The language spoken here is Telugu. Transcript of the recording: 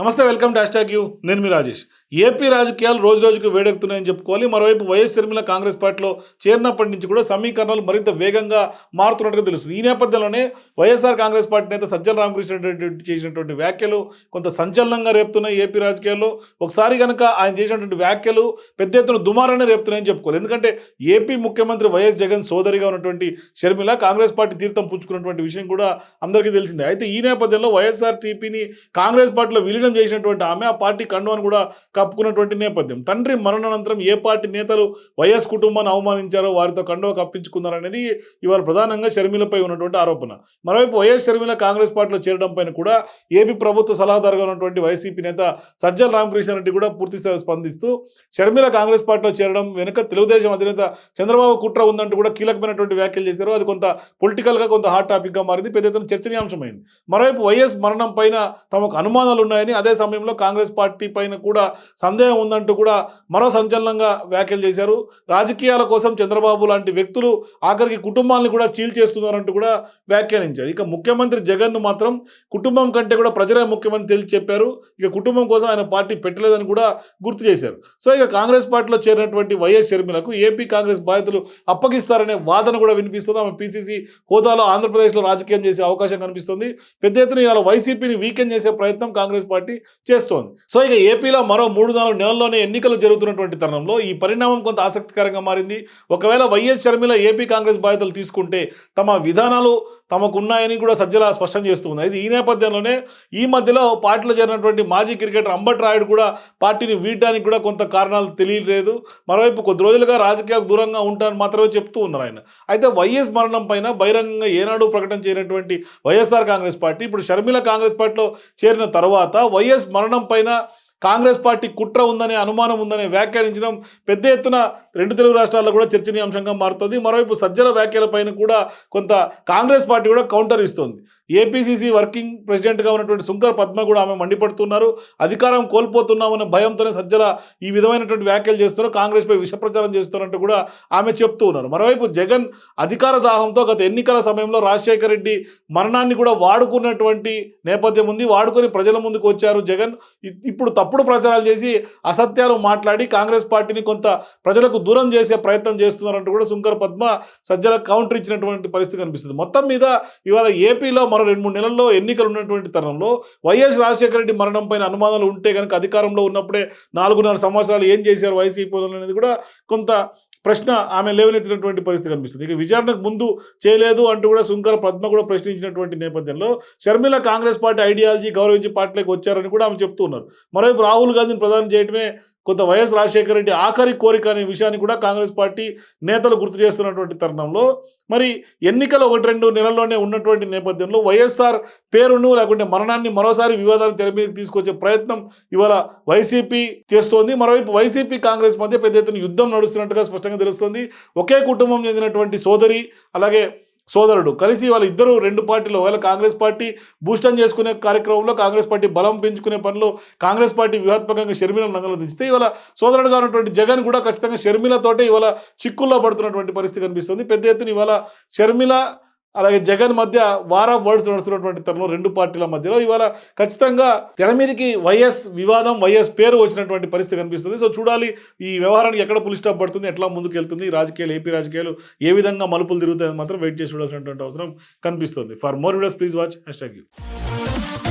నమస్తే వెల్కమ్ డాష్ ట్యాగ్ యూ నేను మీ రాజేష్ ఏపీ రాజకీయాలు రోజు రోజుకు వేడెక్కుతున్నాయని చెప్పుకోవాలి. మరోవైపు వైఎస్ షర్మిల కాంగ్రెస్ పార్టీలో చేరినప్పటి నుంచి కూడా సమీకరణాలు మరింత వేగంగా మారుతున్నట్టుగా తెలుస్తుంది. ఈ నేపథ్యంలోనే వైఎస్ఆర్ కాంగ్రెస్ పార్టీ నేత సజ్జల రామకృష్ణ చేసినటువంటి వ్యాఖ్యలు కొంత సంచలనంగా రేపుతున్నాయి ఏపీ రాజకీయాల్లో. ఒకసారి కనుక ఆయన చేసినటువంటి వ్యాఖ్యలు పెద్ద ఎత్తున దుమారాన్ని రేపుతున్నాయని చెప్పుకోవాలి. ఎందుకంటే ఏపీ ముఖ్యమంత్రి వైఎస్ జగన్ సోదరిగా ఉన్నటువంటి షర్మిల కాంగ్రెస్ పార్టీ తీర్థం పుచ్చుకున్నటువంటి విషయం కూడా అందరికీ తెలిసిందే. అయితే ఈ నేపథ్యంలో వైఎస్ఆర్ టీపీని కాంగ్రెస్ పార్టీలో విలీనం చేసినటువంటి ఆమె ఆ పార్టీ కండువాన్ని కూడా కప్పుకున్నటువంటి నేపథ్యం. తండ్రి మరణానంతరం ఏ పార్టీ నేతలు వైఎస్ కుటుంబాన్ని అవమానించారో వారితో కండో కప్పించుకున్నారు అనేది ఇవాళ ప్రధానంగా షర్మిలపై ఉన్నటువంటి ఆరోపణ. మరోవైపు వైఎస్ షర్మిల కాంగ్రెస్ పార్టీలో చేరడం పైన కూడా ఏపీ ప్రభుత్వ సలహాదారుగా ఉన్నటువంటి వైసీపీ నేత సజ్జల రామకృష్ణారెడ్డి కూడా పూర్తిస్థాయి స్పందిస్తూ షర్మిల కాంగ్రెస్ పార్టీలో చేరడం వెనుక తెలుగుదేశం అధినేత చంద్రబాబు కుట్ర ఉందంటూ కూడా కీలకమైనటువంటి వ్యాఖ్యలు చేశారు. అది కొంత పొలిటికల్గా కొంత హాట్ టాపిక్గా మారింది. పెద్ద ఎత్తున చర్చనీయాంశమైంది. మరోవైపు వైఎస్ మరణం పైన తమకు అనుమానాలు ఉన్నాయని అదే సమయంలో కాంగ్రెస్ పార్టీ పైన కూడా సందేహం ఉందంటూ కూడా మరో సంచలనంగా వ్యాఖ్యలు చేశారు. రాజకీయాల కోసం చంద్రబాబు లాంటి వ్యక్తులు ఆఖరికి కుటుంబాలను కూడా చీల్చేస్తున్నారంటూ కూడా వ్యాఖ్యానించారు. ఇక ముఖ్యమంత్రి జగన్ను మాత్రం కుటుంబం కంటే కూడా ప్రజలే ముఖ్యమంత్రి తెలిసి చెప్పారు. ఇక కుటుంబం కోసం ఆయన పార్టీ పెట్టలేదని కూడా గుర్తు చేశారు. సో ఇక కాంగ్రెస్ పార్టీలో చేరినటువంటి వైఎస్ షర్మిలకు ఏపీ కాంగ్రెస్ బాధ్యతలు అప్పగిస్తారనే వాదన కూడా వినిపిస్తుంది. ఆమె పీసీసీ హోదాలో ఆంధ్రప్రదేశ్లో రాజకీయం చేసే అవకాశం కనిపిస్తుంది. పెద్ద ఎత్తున ఇవాళ వైసీపీని వీకెండ్ చేసే ప్రయత్నం కాంగ్రెస్ పార్టీ చేస్తోంది. సో ఇక ఏపీలో మరో మూడు నాలుగు నెలల్లోనే ఎన్నికలు జరుగుతున్నటువంటి తరుణంలో ఈ పరిణామం కొంత ఆసక్తికరంగా మారింది. ఒకవేళ వైఎస్ షర్మిల ఏపీ కాంగ్రెస్ బాధ్యతలు తీసుకుంటే తమ విధానాలు తమకున్నాయని కూడా సజ్జల స్పష్టం చేస్తుంది. అయితే ఈ నేపథ్యంలోనే ఈ మధ్యలో పార్టీలో చేరినటువంటి మాజీ క్రికెటర్ అంబట్ రాయుడు కూడా పార్టీని వీడడానికి కూడా కొంత కారణాలు తెలియలేదు. మరోవైపు కొద్ది రోజులుగా రాజకీయాలకు దూరంగా ఉంటారని మాత్రమే చెప్తూ ఉన్నారు ఆయన. అయితే వైఎస్ మరణం పైన బహిరంగంగా ఏనాడు ప్రకటన చేయనటువంటి వైఎస్ఆర్ కాంగ్రెస్ పార్టీ ఇప్పుడు షర్మిల కాంగ్రెస్ పార్టీలో చేరిన తర్వాత వైఎస్ మరణం పైన కాంగ్రెస్ పార్టీ కుట్ర ఉందనే అనుమానం ఉందనే వ్యాఖ్యానించడం పెద్ద ఎత్తున రెండు తెలుగు రాష్ట్రాల్లో కూడా చర్చనీయాంశంగా మారుతుంది. మరోవైపు సజ్జల వ్యాఖ్యలపైన కూడా కొంత కాంగ్రెస్ పార్టీ కూడా కౌంటర్ ఇస్తుంది. ఏపీసీసీ వర్కింగ్ ప్రెసిడెంట్గా ఉన్నటువంటి శుంకర్ పద్మ కూడా ఆమె మండిపడుతున్నారు. అధికారం కోల్పోతున్నామన్న భయంతోనే సజ్జల ఈ విధమైనటువంటి వ్యాఖ్యలు చేస్తున్నారు. కాంగ్రెస్పై విషప్రచారం చేస్తున్నారంటూ కూడా ఆమె చెప్తూ ఉన్నారు. మరోవైపు జగన్ అధికార దాహంతో గత ఎన్నికల సమయంలో రాజశేఖర రెడ్డి మరణాన్ని కూడా వాడుకున్నటువంటి నేపథ్యం ఉంది. వాడుకొని ప్రజల ముందుకు వచ్చారు జగన్. ఇ- ఇప్పుడు తప్పుడు ప్రచారాలు చేసి అసత్యాలు మాట్లాడి కాంగ్రెస్ పార్టీని కొంత ప్రజలకు దూరం చేసే ప్రయత్నం చేస్తున్నారంటూ కూడా శుంకర్ పద్మ సజ్జల కౌంటర్ ఇచ్చినటువంటి పరిస్థితి కనిపిస్తుంది. మొత్తం మీద ఇవాళ ఏపీలో మరో రెండు మూడు నెలల్లో ఎన్నికలు ఉన్నటువంటి తరుణంలో వైఎస్ రాజశేఖర రెడ్డి మరణం పైన అనుమానాలు ఉంటే కనుక అధికారంలో ఉన్నప్పుడే నాలుగున్నర సంవత్సరాలు ఏం చేశారు వైసీపీ అనేది కూడా కొంత ప్రశ్న ఆమె లేవనెత్తినటువంటి పరిస్థితి కనిపిస్తుంది. ఇక విచారణకు ముందు చేయలేదు అంటూ కూడా శుంకర పద్మ కూడా ప్రశ్నించినటువంటి నేపథ్యంలో షర్మిల కాంగ్రెస్ పార్టీ ఐడియాలజీ గౌరవించి పార్టీలోకి వచ్చారని కూడా ఆమె చెప్తూ ఉన్నారు. మరోవైపు రాహుల్ గాంధీని ప్రధానం చేయడమే కొంత వైఎస్ రాజశేఖర రెడ్డి ఆఖరి కోరిక అనే విషయాన్ని కూడా కాంగ్రెస్ పార్టీ నేతలు గుర్తు చేస్తున్నటువంటి తరుణంలో. మరి ఎన్నికలు ఒకటి రెండు నెలల్లోనే ఉన్నటువంటి నేపథ్యంలో వైఎస్ఆర్ పేరును లేకుంటే మరణాన్ని మరోసారి వివాదాలు తెర మీదకి తీసుకొచ్చే ప్రయత్నం ఇవాళ వైసీపీ చేస్తోంది. మరోవైపు వైసీపీ కాంగ్రెస్ మధ్య పెద్ద ఎత్తున యుద్ధం నడుస్తున్నట్టుగా స్పష్టంగా తెలుస్తోంది. ఒకే కుటుంబం చెందినటువంటి సోదరి అలాగే సోదరుడు. కలిసి వాళ్ళ ఇద్దరు రెండు పార్టీలు ఒకవేళ కాంగ్రెస్ పార్టీ బూస్టన్ చేసుకునే కార్యక్రమంలో కాంగ్రెస్ పార్టీ బలం పెంచుకునే పనిలో కాంగ్రెస్ పార్టీ వ్యూహాత్మకంగా షర్మిల రంగంలో దించితే ఇవాళ సోదరుడుగా ఉన్నటువంటి జగన్ కూడా ఖచ్చితంగా షర్మిలతోటే ఇవాళ చిక్కుల్లో పడుతున్నటువంటి పరిస్థితి కనిపిస్తుంది. పెద్ద ఎత్తున ఇవాళ షర్మిల అలాగే జగన్ మధ్య వార్ ఆఫ్ వర్డ్స్ నడుస్తున్నటువంటి తరుణంలో రెండు పార్టీల మధ్యలో. ఇవాళ ఖచ్చితంగా తెర మీదకి వైఎస్ వివాదం వైఎస్ పేరు వచ్చినటువంటి పరిస్థితి కనిపిస్తుంది. సో చూడాలి ఈ వ్యవహారానికి ఎక్కడ పులి స్టాప్ పడుతుంది ఎట్లా ముందుకు వెళ్తుంది రాజకీయాలు ఏపీ రాజకీయాలు ఏ విధంగా మలుపులు తిరుగుతాయని మాత్రం వెయిట్ చేసి చూడాల్సినటువంటి అవసరం కనిపిస్తుంది. For more videos please watch hashtag you